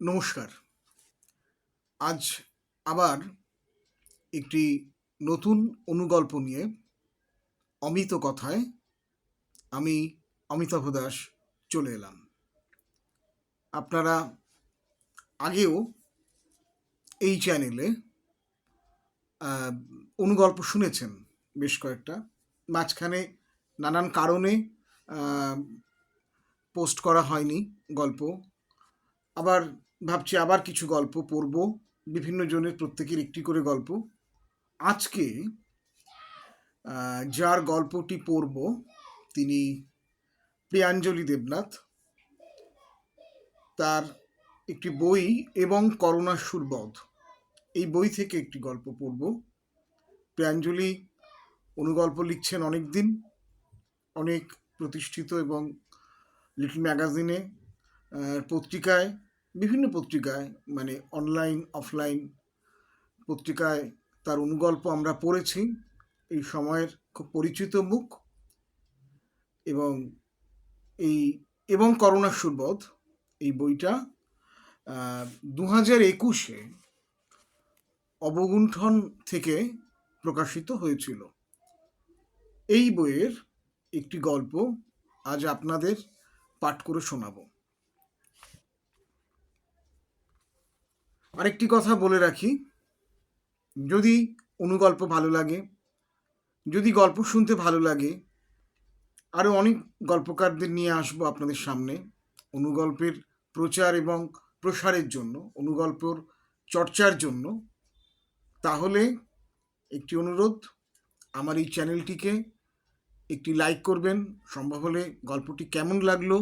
নমস্কার। আজ আবার একটি নতুন অনুগল্প নিয়ে অমিত কথায় আমি অমিতাভ দাস চলে এলাম। আপনারা আগেও এই চ্যানেলে অনুগল্প শুনেছেন বেশ কয়েকটা। মাঝখানে নানান কারণে পোস্ট করা হয়নি গল্প। আবার ভাবছি আবার কিছু গল্প পড়ব। বিভিন্ন জনের প্রত্যেকের একটি করে গল্প। আজকে যার গল্পটি পড়ব তিনি প্রিয়াঞ্জলি দেবনাথ। তার একটি বই এবং করোনা সুরবধ। এই বই থেকে একটি গল্প পড়ব। প্রিয়াঞ্জলি অনুগল্প লিখছেন অনেক দিন অনেক প্রতিষ্ঠিত এবং লিটল ম্যাগাজিনে পত্রিকায়, বিভিন্ন পত্রিকায় মানে অনলাইন অফলাইন পত্রিকায় তার অনুগল্প আমরা পড়েছি। এই সময়ের খুব পরিচিত মুখ এবং এই, এবং করোনা সুরবধ এই বইটা দু হাজার একুশে অবগুণ্ঠন থেকে প্রকাশিত হয়েছিল। এই বইয়ের একটি গল্প আজ আপনাদের পাঠ করে শোনাবো। আরেকটি কথা বলে রাখি। যদি অনুগল্প ভালো লাগে, যদি গল্প শুনতে ভালো লাগে আরও অনেক গল্পকারদের নিয়ে আসব আপনাদের সামনে অনুগল্পের প্রচার এবং প্রসারের জন্য অনুগল্পর চর্চার জন্য। তাহলে একটি অনুরোধ, আমার এই চ্যানেলটিকে একটি লাইক করবেন। সম্ভব হলে গল্পটি কেমন লাগল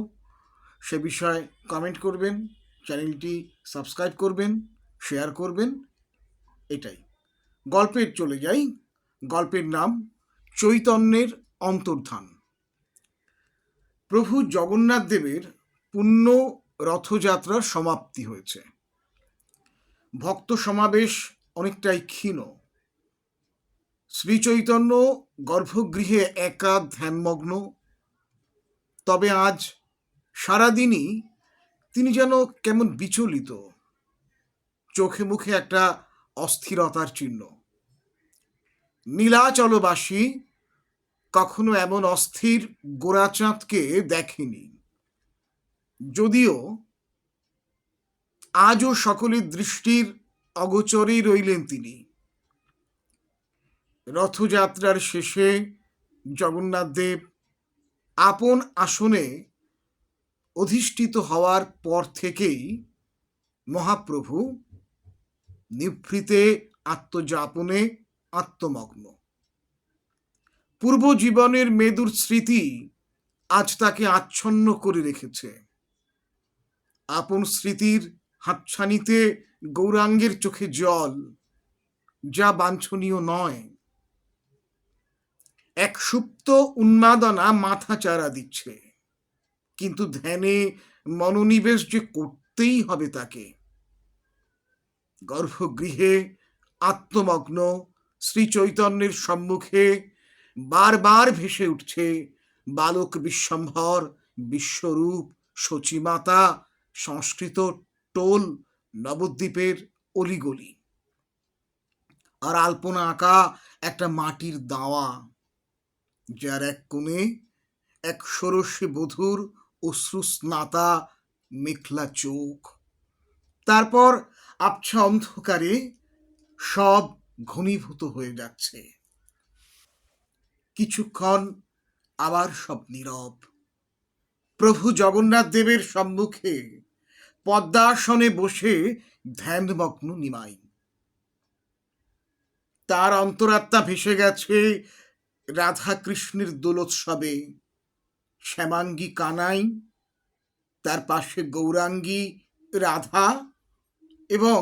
সে বিষয়ে কমেন্ট করবেন, চ্যানেলটি সাবস্ক্রাইব করবেন। শেয়ার করবেন, এটাই। গল্পের চলে যাই, গল্পের নাম চৈতন্যের অন্তর্ধান। প্রভু জগন্নাথ দেবের পুণ্য রথযাত্রার সমাপ্তি হয়েছে। ভক্ত সমাবেশ অনেকটাই ক্ষীণ। শ্রীচৈতন্য গর্ভগৃহে একা ধ্যানমগ্ন তবে আজ সারাদিনই তিনি যেন কেমন বিচলিত। চোখে মুখে একটা অস্থিরতার চিহ্ন। নীলাচলবাসী কখনো এমন অস্থির গোড়াচাঁদকে দেখেনি। যদিও আজও সকলের দৃষ্টির অগোচরেই রইলেন তিনি। রথযাত্রার শেষে জগন্নাথদেব আপন আসনে অধিষ্ঠিত হওয়ার পর থেকেই মহাপ্রভু নিভৃতে আত্মযাপনে আত্মমগ্ন। পূর্ব জীবনের মেদুর স্মৃতি আজ তাকে আচ্ছন্ন করে রেখেছে। আপন স্মৃতির হাতছানিতে গৌরাঙ্গের চোখে জল, যা বাঞ্ছনীয় নয়। এক সুপ্ত উন্মাদনা মাথা চারা দিচ্ছে, কিন্তু ধ্যানে মনোনিবেশ যে করতেই হবে তাকে। গর্ভগৃহে, আত্মমগ্ন শ্রী চৈতন্যের সম্মুখে বারবার ভেসে উঠছে বালক বিশ্বম্ভর, বিশ্বরূপ সচিমাতা সংস্কৃত টোল, নবদ্বীপের অলিগলি। আর আলপনা আঁকা একটা মাটির দাওয়া, যার এক কোণে এক ষোড়শী বধুর অশ্রুস্নাতা মেখলা চোখ। তারপর আবছা অন্ধকারে সব ঘনীভূত হয়ে যাচ্ছে। কিছুক্ষণ আবার সব নীরব। প্রভু জগন্নাথ দেবের সম্মুখে পদ্মাসনে বসে ধ্যানমগ্ন নিমাই। তার অন্তরাত্মা ভেসে গেছে রাধা কৃষ্ণের দোলোৎসবে। শ্যামাঙ্গী কানাই, তার পাশে গৌরাঙ্গী রাধা এবং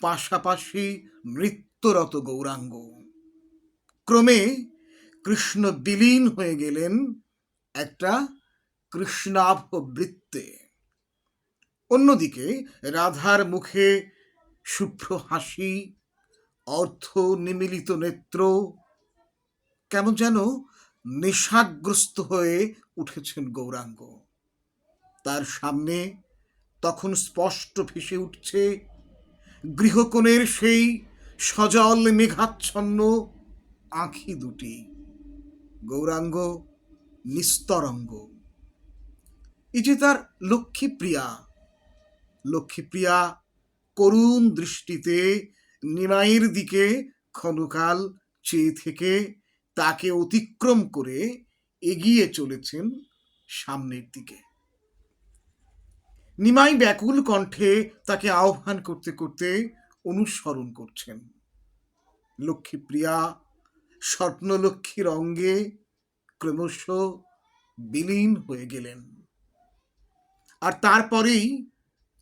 পাশাপাশি নৃত্যরত গৌরাঙ্গ। ক্রমে কৃষ্ণ বিলীন হয়ে গেলেন একটা কৃষ্ণাভ বৃত্তে। অন্যদিকে রাধার মুখে শুভ্র হাসি অর্থ নিমিলিত নেত্র কেমন যেন নেশাগ্রস্ত হয়ে উঠেছেন গৌরাঙ্গ। তার সামনে তখন স্পষ্ট ভেসে উঠছে, গৃহকোণের সেই সজল মেঘাচ্ছন্ন আঁখি দুটি। গৌরাঙ্গ, নিস্তরঙ্গ। এই যে তার লক্ষ্মীপ্রিয়া লক্ষ্মীপ্রিয়া করুণ দৃষ্টিতে নিমাইয়ের দিকে ক্ষণকাল চেয়ে থেকে তাকে অতিক্রম করে এগিয়ে চলেছেন সামনের দিকে। নিমাই ব্যাকুল কণ্ঠে তাকে আহ্বান করতে করতে অনুসরণ করছেন। লক্ষ্মীপ্রিয়া স্বপ্নলক্ষ্মীর অঙ্গে ক্রমশ বিলীন হয়ে গেলেন। আর তারপরেই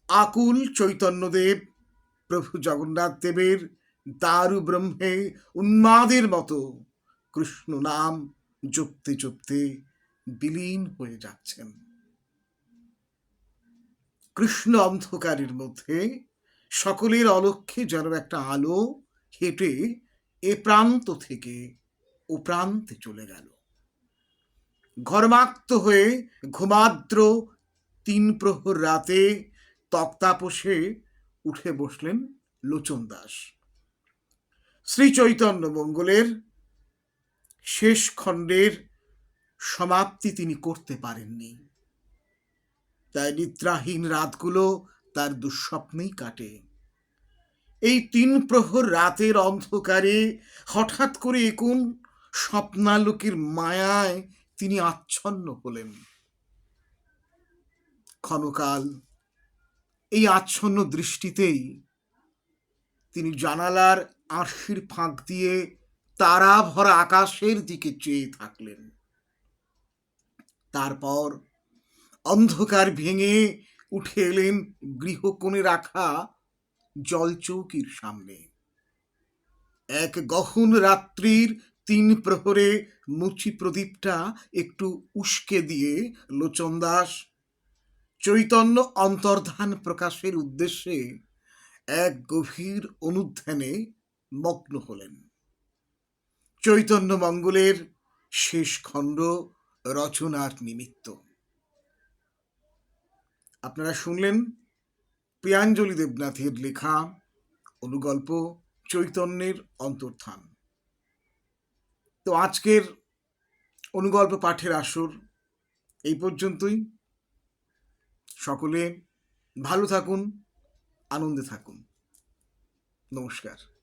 আকুল চৈতন্যদেব, প্রভু জগন্নাথ দেবের দারু ব্রহ্মে উন্মাদের মতো কৃষ্ণ নাম জপতে জপতে বিলীন হয়ে যাচ্ছেন। কৃষ্ণ অন্ধকারের মধ্যে সকলের অলক্ষ্যে যেন একটা আলো হেঁটে এ প্রান্ত থেকে ও প্রান্তে চলে গেল। ঘরমাক্ত হয়ে ঘুমাদ্র তিন প্রহর রাতে তক্তাপোষে উঠে বসলেন লোচন দাস। শ্রী চৈতন্য মঙ্গলের শেষ খণ্ডের সমাপ্তি তিনি করতে পারেননি। তাই নিদ্রাহীন রাতগুলো তার দুঃস্বপ্নেই কাটে। এই তিন প্রহর রাতের অন্ধকারে হঠাৎ করে একুন স্বপ্নালোকের মায়ায় তিনি আচ্ছন্ন হলেন। ক্ষণকাল এই আচ্ছন্ন দৃষ্টিতেই তিনি জানালার আরশির ফাঁক দিয়ে তারা ভরা আকাশের দিকে চেয়ে থাকলেন। তারপর অন্ধকার ভেঙে উঠে এলেন গৃহকোণে রাখা জলচৌকির সামনে। এক গহন রাত্রির তিন প্রহরে মুচি প্রদীপটা একটু উস্কে দিয়ে, লোচন দাস, চৈতন্য অন্তর্ধান প্রকাশের উদ্দেশ্যে এক গভীর অনুধ্যানে মগ্ন হলেন। চৈতন্য মঙ্গলের শেষ খণ্ড রচনার নিমিত্ত। আপনারা শুনলেন প্রিয়াঞ্জলি দেবনাথের লেখা অনুগল্প চৈতন্যের অন্তর্থান। তো আজকের অনুগল্প পাঠের আসর এই পর্যন্তই। সকলে ভালো থাকুন, আনন্দে থাকুন। নমস্কার।